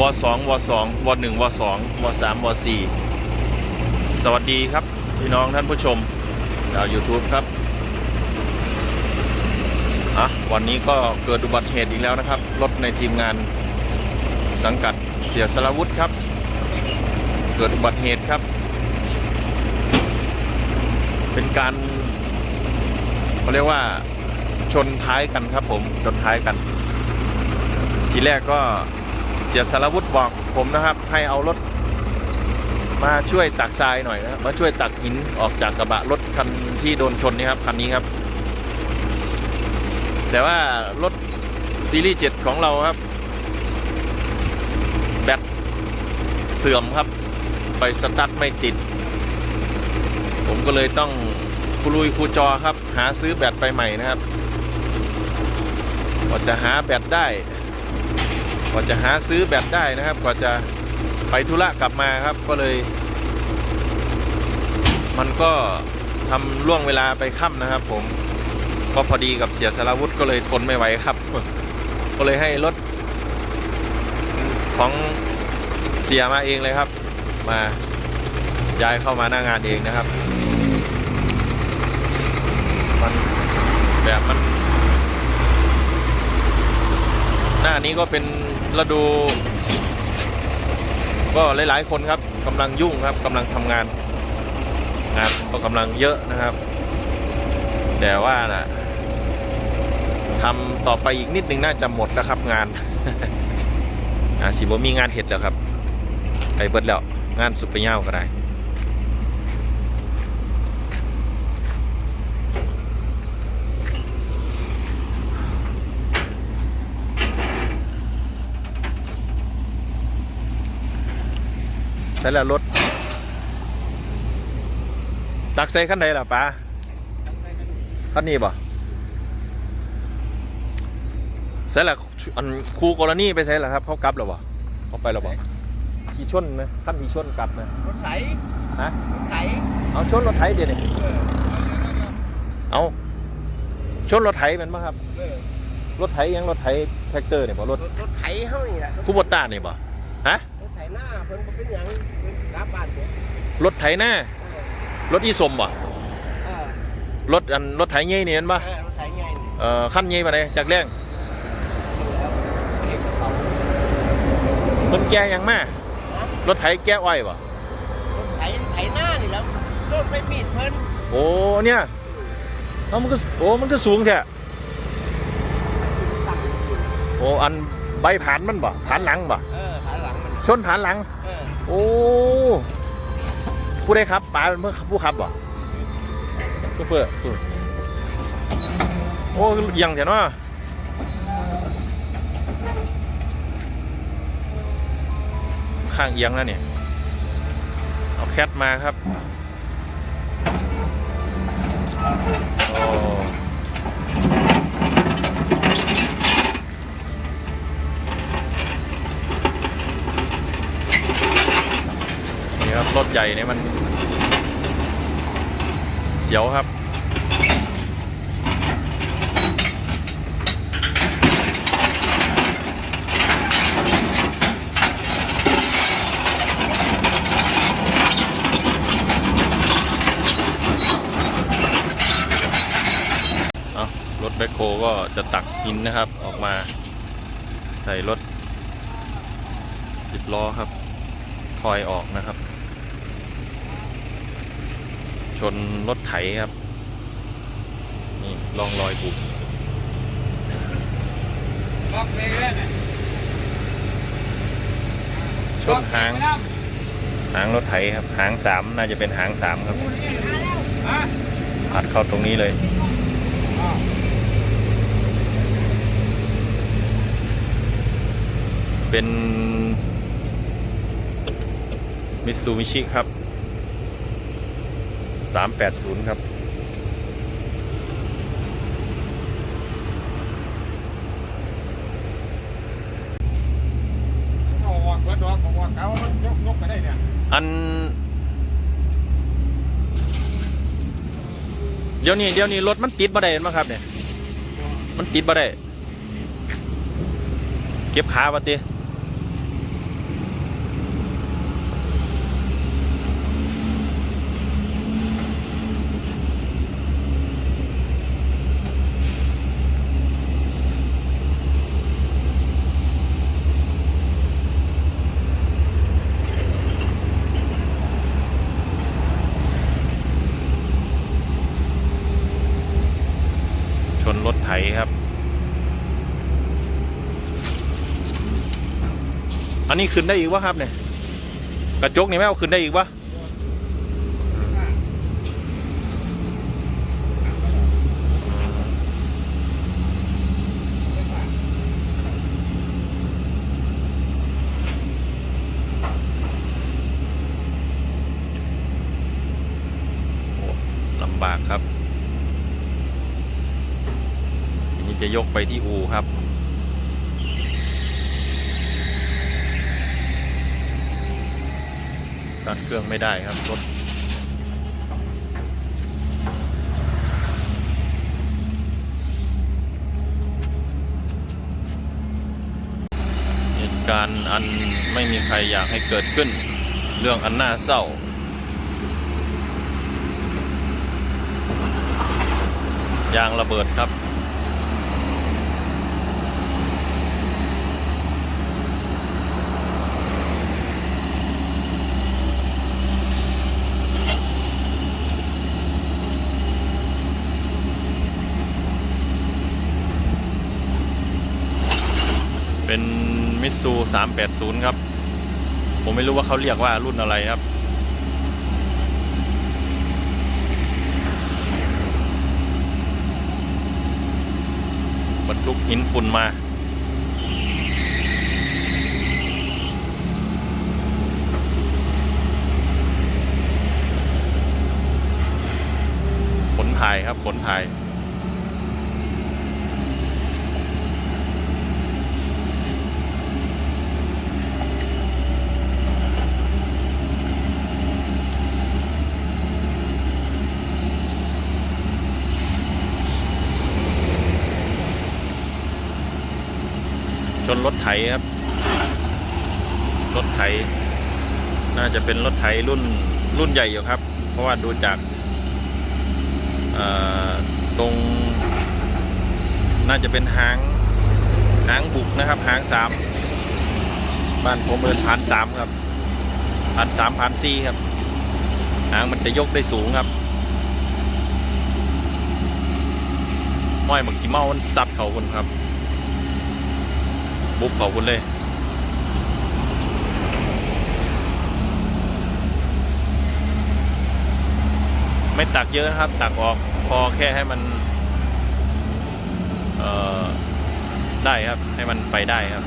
วสองวสองวหนึ่งวสองวสามวสี่สวัสดีครับ พี่น้องท่านผู้ชมชาว YouTube ครับอะวันนี้ก็เกิดอุบัติเหตุอีกแล้วนะครับ รถในทีมงานสังกัดเสียสรวุฒิครับ เกิดอุบัติเหตุครับ เป็นการเขาเรียกว่าชนท้ายกันครับผมชนท้ายกัน ทีแรกก็ สียสารวุฒิบอกผมนะครับ ให้เอารถมาช่วยตักทรายหน่อยนะครับมาช่วยตักหินออกจากกระบะรถคันที่โดนชนนี่ครับคันนี้ครับ แต่ว่ารถซีรีส์7ของเราครับ แบตเสื่อมครับ ไปสตาร์ทไม่ติด ผมก็เลยต้องคุลุยคูจอครับ หาซื้อแบตไปใหม่นะครับกว่าจะหาแบตได้ ว่าจะหาซื้อแบตได้นะครับกว่าจะไปธุระกลับมาครับก็เลย มันก็ทำล่วงเวลาไปค่ำนะครับ ผมก็พอดีกับเสียสารวุฒิก็เลยทนไม่ไหวครับ ก็เลยให้รถของเสียมาเองเลยครับ มาย้ายเข้ามาหน้างานเองนะครับ มันแบบมัน หน้านี้ก็เป็นฤดู ก็หลาย ๆ คนครับกำลังยุ่งครับกำลังทำงานงานก็กำลังเยอะนะครับ แต่ว่านะทำต่อไปอีกนิดนึงน่าจะหมดแล้วครับงานอาสิบมีงานเห็ดแล้วครับไปเบิดแล้วงานสุดไปเย่าก็ได้ ส่แล้วรถตักใส่ขั้นใดล่ะป้าขั้นนี้บ่ใส่ละอันครูกรณีไปใส่ละครับ เขากลับแล้วบ่เขาไปแล้วบ่ขี่ชนนะขั้นขี่ชนกลับนะรถไถฮะรถไถเอาชนรถไถเดี๋ยวนี้เออเอาชนรถไถแมันบ่ครับเออรถไถยังรถไถแท็กเตอร์เนี่ยบ่รถรถรถไถเฮานี่แหละคูโบต้าเนี่ยบ่ฮะรถ ไถหน้าเพิ่นบ่เป็นหยังเพิ่นกลับบ้านเด้อรถไถหน้ารถอีสมบ่เออรถอันรถไถเงี้ยนี่เห็นบ่เออรถไถใหญ่นี่เอ่อขั้นเงี้ยมาเลยจากแรงแล้วเก็บกระเป๋าคนแก่ยังมานะรถไถแก้อ้อยบ่รถไถไถหน้านี่แล้วรถไปมีดเพิ่นโอ้เนี่ยเอามันก็โอ้มันก็สูงแท้ตักโอ้อันใบผานมันบ่ผานหลังบ่เออขาหลังมัน ชนผานหลัง เออโอ้ผู้ใดครับป๋าเป็นผู้ขับบ่ก็เพื่อผู้โอ้เอียังเถอะเนาะข้างเอียงแล้วเนี่ยเอาแคทมาครับโอ้นี่ครับรถ ใหญ่เนี่ยมันเสียวครับเอารถแบคโคก็จะตักหินนะครับออกมาใส่รถสิบล้อครับถอยออกนะครับ ชนรถไถครับ นี่ลองรอยบุบล็อกเลยแล้วเนี่ยชนหาง หางรถไถครับ หางสามน่าจะเป็นหางสามครับฮะอัดเข้าตรงนี้เลยเป็นมิตซูมิชิครับ 380ครับออกเบิดดอกบอกว่าเขามันยกยกไปได้เนี่ยอัน เดี๋ยวนี้เดี๋ยวนี้รถมันติดบ่ได้เห็นไหมครับเนี่ย มันติดบ่ได้ เก็บขาบ่ติ อั นนี้ขึ้นได้อีกวะครับเนี่ยกระจกนี่ไม่เอาขึ้นได้อีกวะลำบากครับทีนี้จะยกไปที่อูครับ ตัดเครื่องไม่ได้ครับรถเหตุการณ์อันไม่มีใครอยากให้เกิดขึ้น เรื่องอันน่าเศร้ายางระเบิดครับ เป็นมิสู380 ครับ ผมไม่รู้ว่าเขาเรียกว่ารุ่นอะไรครับ บรรทุกหินฝุ่นมาขนถ่ายครับขนถ่าย ชนรถไถครับ รถไถ น่าจะเป็นรถไถรุ่นรุ่นใหญ่อยู่ครับ เพราะว่าดูจากตรง น่าจะเป็นหางหางบุกนะครับ หางสามบ้านผมเอินพันสามครับพันสามพันสี่ครับ หางมันจะยกได้สูงครับห้อยบักกี่เมามันซัดเขาคนครับ บุกเขาคุณเลยไม่ตักเยอะนะครับ ตักออกพอแค่ให้มัน เอ่อ ได้ครับ ให้มันไปได้ครับ